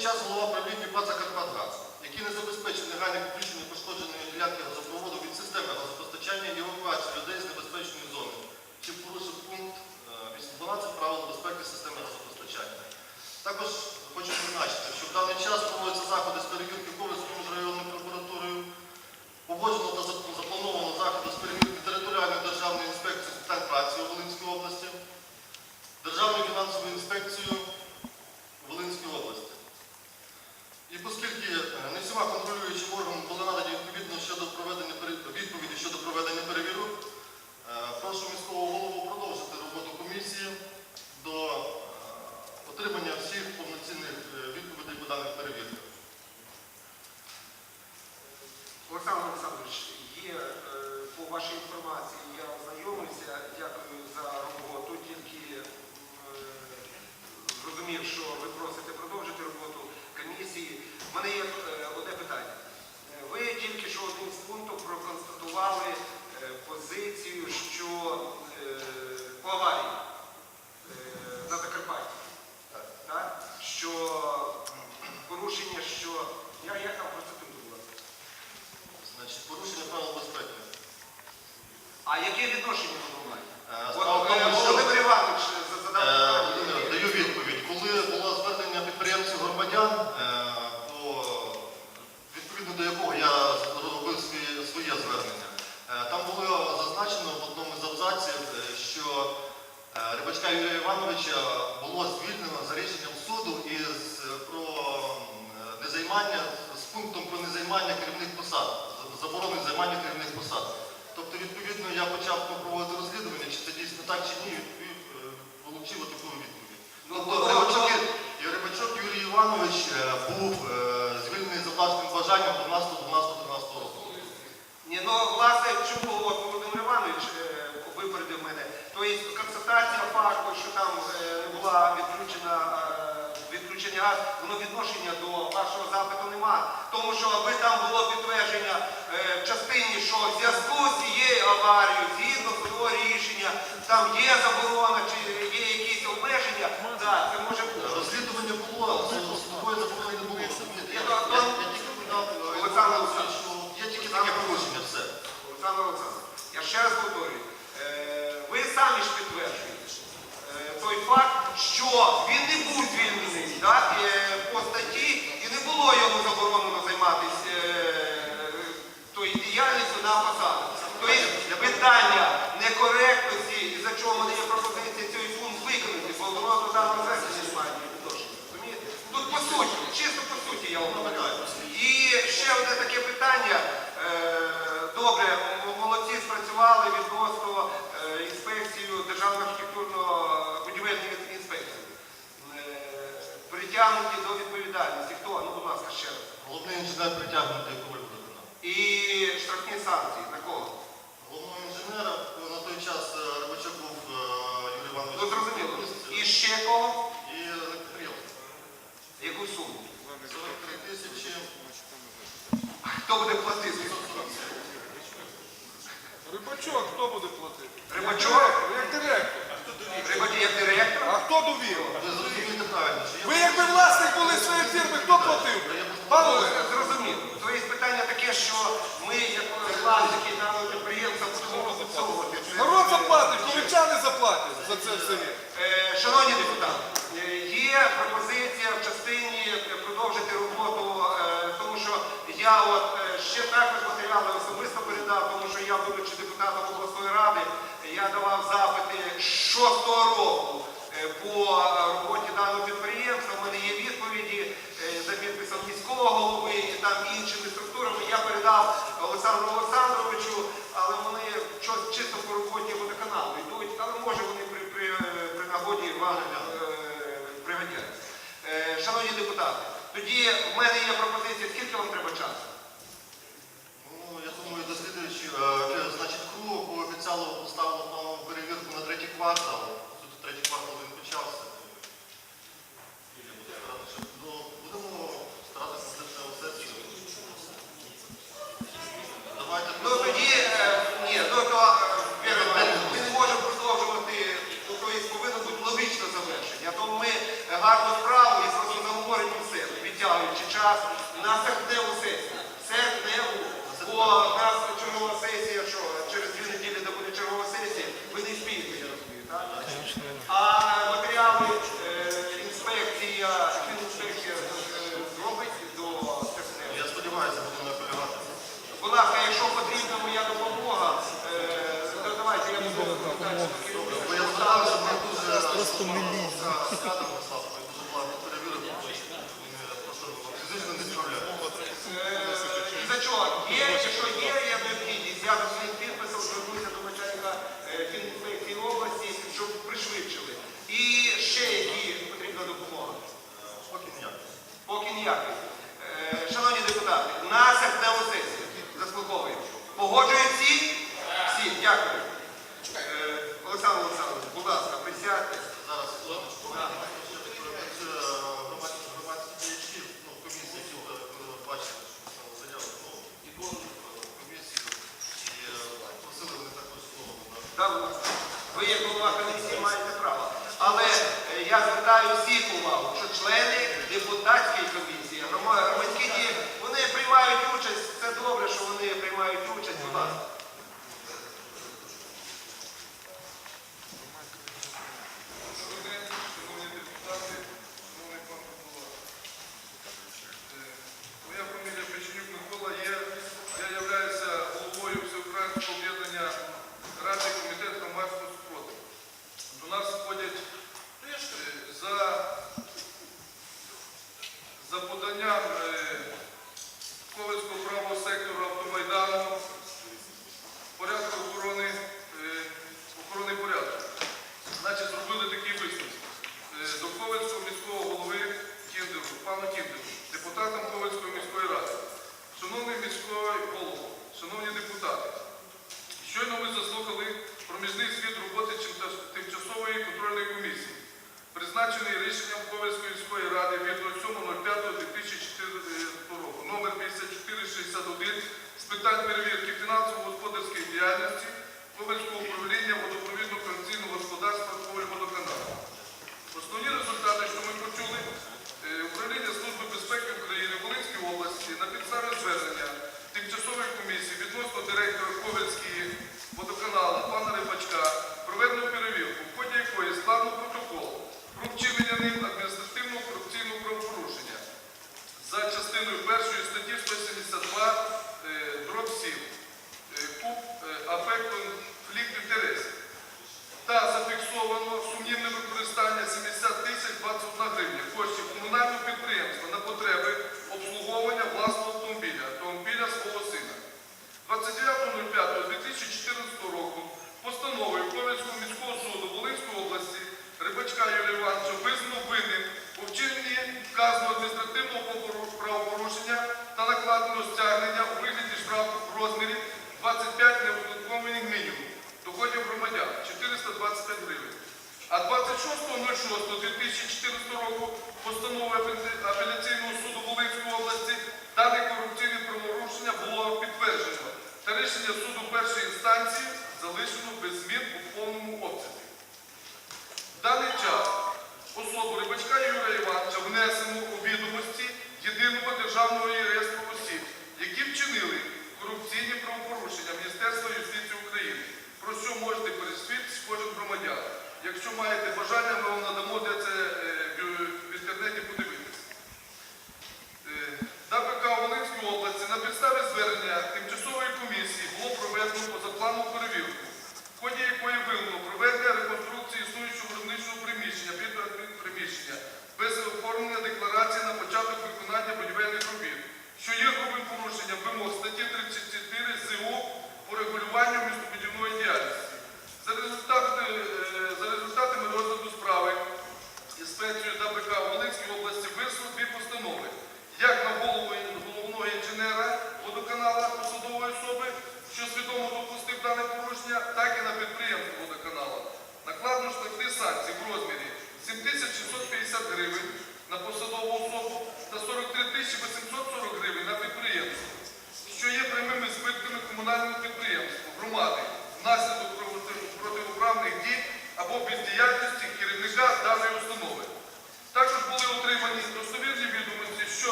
час голова правління ПАД «Закарпатгаз», який не забезпечив негайне відключення пошкодженої ділянки газопроводу від системи газопостачання і евакуації людей з небезпечної зони, що порушив пункт е, 812 правил безпеки системи газопостачання. Також хочу зазначити, що в даний час проводяться заходи з перевірки Ковальською міжрайонною прокуратурою, погоджено та заплановано заходи з перевірки Територіальної державної інспекції з питань праці у Волинській області, Державною фінансової інспекції Волинської області. І оскільки е, не всіма контролюючим органом понараді відповідно щодо проведення відповіді щодо проведення перевірок, е, прошу міського голову продовжити роботу комісії до е, отримання всіх повноцінних відповідей по даних. Тому що аби там було підтвердження е, в частині, що в зв'язку з цією аварією, згідно судового рішення, там є заборона чи є якісь обмеження, так, це може бути. Розслідування було, судової заборони не було. Е, Олександр Олександрович. є тільки таке порушення, все. Олександр Олександрович, я ще раз повторюю, е, ви самі ж підтверджуєте той факт, що він не був звільнений по статті і не було йому заборонено займатися е, тою діяльністю на посаду. Тобто питання некоректності, за чого в мене є пропозиція цей пункт виконати, бо воно засідання не має. Розумієте? Тут по суті, чисто по суті я вам говорю. І ще одне таке питання. Е, Добре, молодці спрацювали відносно е, інспекцію Державної архітектурно-будівельної інспекції. Притягнуті до відповідальності. Хто? Ну, будь ласка, ще раз. Притягнутий яку роль. І штрафні санкції. На кого? Головного інженера на той час е, Рибачок був е, Юрій Іванович. Ну, зрозуміло. І ще кого? І підприємство. Яку суму? 43 тисячі. Хто буде платити? Рибачок, хто буде платити? Рибачок? Як директор. Як директор? А хто довів? Ви якби власник були своєї фірми, хто платив? Пане Олег, Зрозуміло. Тобто питання таке, що ми, як власники даного підприємства, будемо розпрацьовувати. це. народ заплатить, колічани заплатять за це все. Е, Шановні депутати, е, є пропозиція в частині продовжити роботу, е, тому що я от ще також матеріали особисто передав, тому що я, будучи депутатом обласної ради, я давав роботі даного підприємства. в мене є відповіді е, за підписом міського голови і там іншими структурами. Я передав Олександру Олександровичу, але вони чисто по роботі водоканалу йдуть, але може вони при, при, при нагоді вам е, пригодяться. Е, Шановні депутати, тоді в мене є пропозиція, скільки вам треба часу? Ну, я думаю, досліджуючи, е, значить, КРУ пообіцяло поставити планову перевірку на третій квартал. Тут третій квартал він почався. І я буду старатися, щоб- ну, будемо старатися на сесію. Давайте Ну тоді, е, ні, ну то е, Віра Іванівна, ми не можемо продовжувати, ну, тобто повинно бути логічне завершення. Тому ми е, гарну справу і просто наговоримо все, відтягуючи час на серпневу сесію. Серпневу, бо в нас чергова сесія, що через дві неділі де буде чергова сесія, ви не спієте, я розумію, так? А матеріали е, інспекція, фінінспекція е, зробить до серпневої. Я сподіваюся, буду наполягати. Будь ласка, якщо потрібна моя допомога, е, то давайте я буду звертатися до керівника. Бо я старався, ми дуже просто мілізм. Скадом послав, ми дуже плавно перевірив. Він е, просто фізично не за чого? Є, якщо є, є необхідність, я своїм підписом звернуся до начальника фінінспекції області, щоб пришвидшили. І ще які потрібна допомога. Поки ніяк. Поки ніякої. Е, Шановні депутати, на серпневу сесію заслуховуємо. Погоджують всі? Всі, дякую. Е, Олександр Олександрович, будь ласка, ви як голова комісії маєте право. Але е, я звертаю всіх увагу, що члени депутатської комісії, громадські дії, вони приймають участь. Це добре, що вони приймають участь. Будь ласка. Житомирської міської ради від 07.05.2014 року е, номер 5461 з питань перевірки фінансово-господарської діяльності Житомирського управління водопровідно-конційного господарства водоканалу. Основні результати, що ми почули, е, управління Служби безпеки України Волинській області на підставі звернення тимчасової комісії відносно директора Ковельської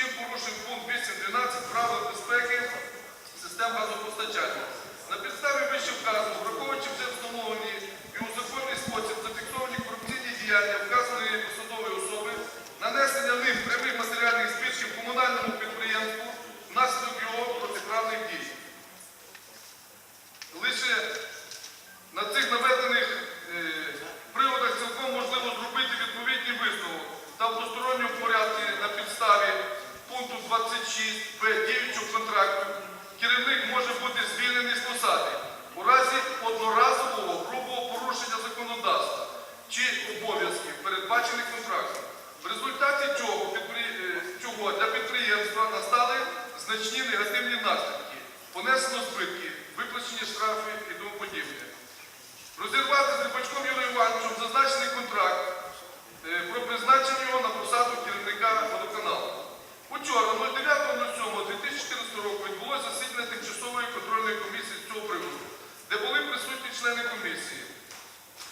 чим порушив пункт 812 правил безпеки систем газопостачання. На підставі вище вказаного, враховуючи вже встановлені і у законний спосіб зафіксовані корупційні діяння вказаної посадової особи, нанесення ним прямих матеріальних збитків комунальному підприємству внаслідок його протиправних дій. Лише на цих наведених е, приводах цілком можливо зробити відповідний висновок та в двосторонньому порядку на підставі пункту 26 Б діючого контракту керівник може бути звільнений з посади у разі одноразового грубого порушення законодавства чи обов'язків, передбачених контрактом. В результаті цього, е, цього для підприємства настали значні негативні наслідки, понесено збитки, виплачені штрафи і тому подібне. Розірвати з Рибачком Юрієм Івановичем зазначений контракт е, про призначення його на посаду керівника водоканалу. Учора, 09.07.2014 року, відбулося засідання тимчасової контрольної комісії з цього приводу, де були присутні члени комісії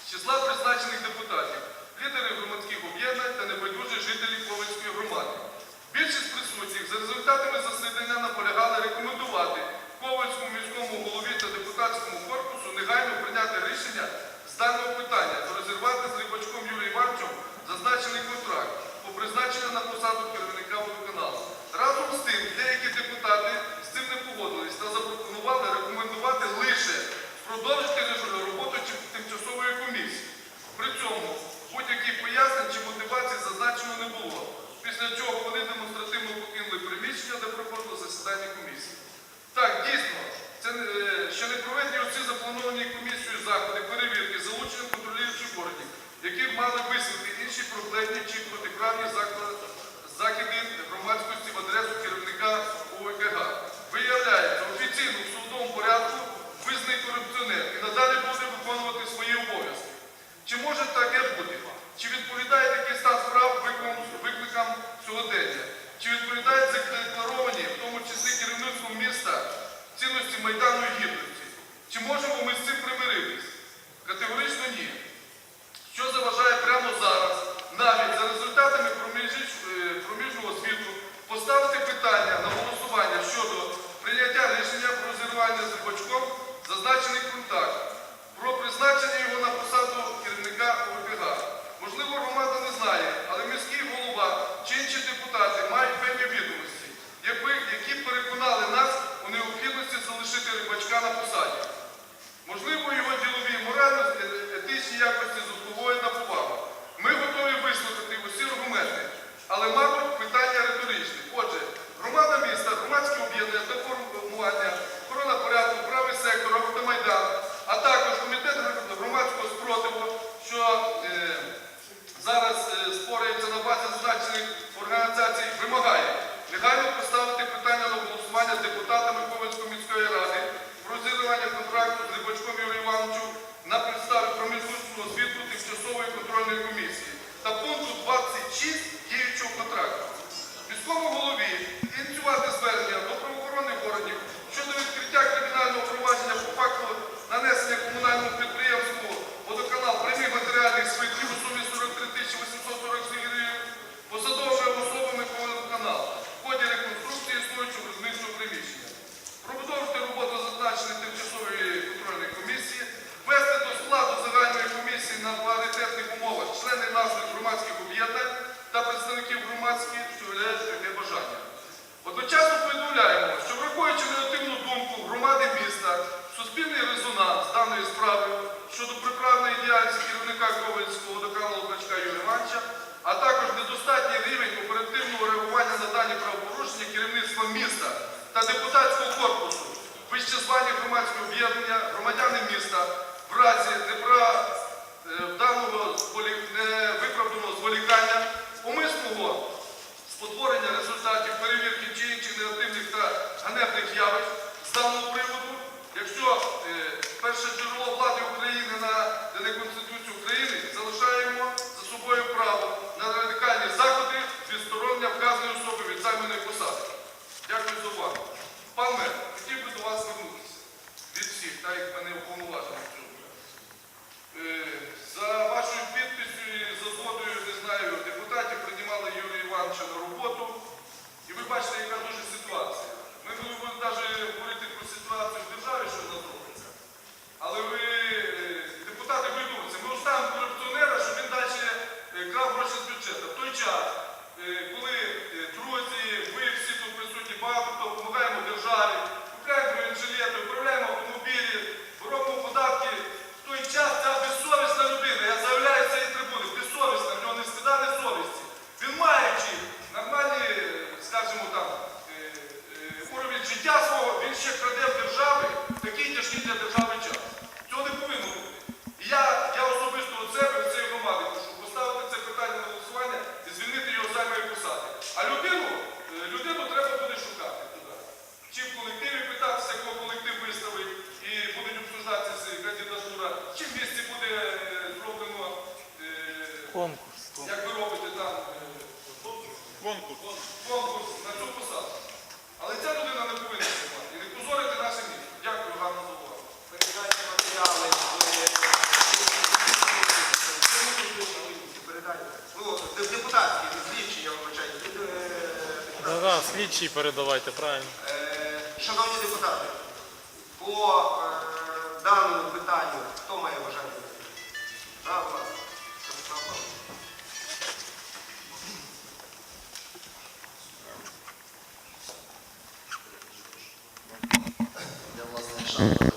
з числа призначених депутатів, лідери громадських об'єднань та небайдужі жителі Ковальської громади. Більшість присутніх за результатами засідання наполягали рекомендувати Ковальському міському голові та депутатському корпусу негайно прийняти рішення з даного питання та розірвати з Рибачком Юрієм Івановичем зазначений контракт по призначенню на посаду керівника водоканалу. Разом з тим, деякі депутати з цим не погодились та запропонували рекомендувати No te voy голова зазначених організацій вимагає негайно поставити питання на голосування з депутатами Ковальської міської ради про зірвання контракту з Либачком Юрію Івановичу на підставі проміжутного освіту тимчасової контрольної комісії та пункту 26 діючого контракту. Міському голові ініціювати звернення. об'єднання громадян міста в разі Ключі передавайте, правильно? Е, шановні депутати, по е, даному питанню хто має бажання? Да, Я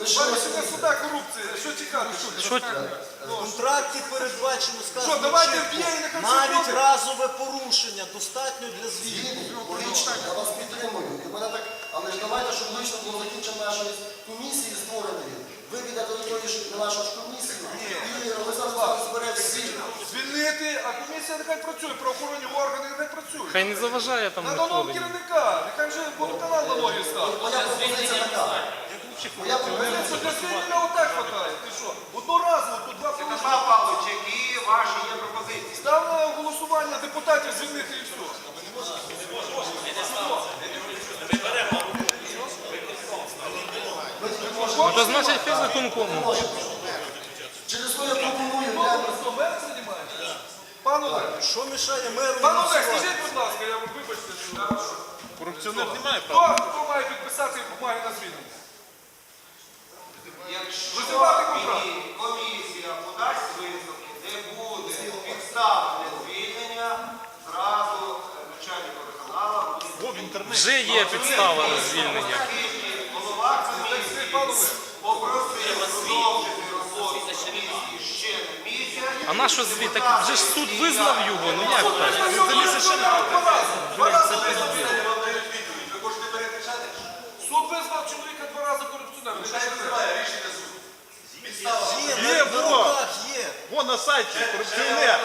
Бачите сюди корупція, що тікати? Що ну, В контракті передбачено сказано. Що, давайте чітко, навіть разове порушення достатньо для звіту. Я вас підтримую. Але ж давайте, щоб лично було закінчено нашої комісії створеної. Ви підете до нашу комісію і ви Павлович збере всі. Звільнити, а комісія нехай працює, правоохоронні органи не працюють. Хай не заважає там. На нового керівника, нехай вже буде канал на ноги став. Моя пропозиція така. Моя ну, пропозиція для Сильвіна отак хватає. Ти що? Одноразово, тут два Святослав положення. Павлович, які ваші є пропозиції? Ставлю голосування депутатів звільнити і все. Ну, то значить хай законкому. Через то я пропоную для Хто мер займається? Пан Олег, Що мішає меру? пан Олег, скажіть, будь ласка, я вам вибачте, що... Корупціонер немає, має Хто, хто має підписати бумаги на звільнення? Якщо комісія подасть висновки, де буде підстав звільнення, зразу начальник виконала вже є підстава на звільнення. Голова комісії попросив продовжити роботу комісії ще на місяць. А на що звіт? Так вже ж суд визнав його, ну як так? Це не совершенно. Це пиздец. Є, Є, на во. руках є. Вон на сайті корупціонер.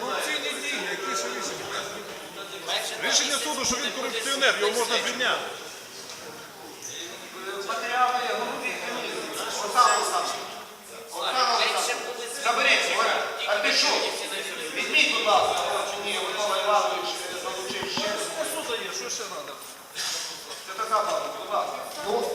Корупційні дії, які ще рішення? Рішення суду, що він корупціонер, його можна звільняти. Матеріали голови комісії. Оксана Олександровна. Оксана Олександровна. Заберіть, Оля. Артишук. Візьміть, будь ласка, чи ні, Микола Іванович залучив ще. Що дає? Що ще треба? Це така бабка.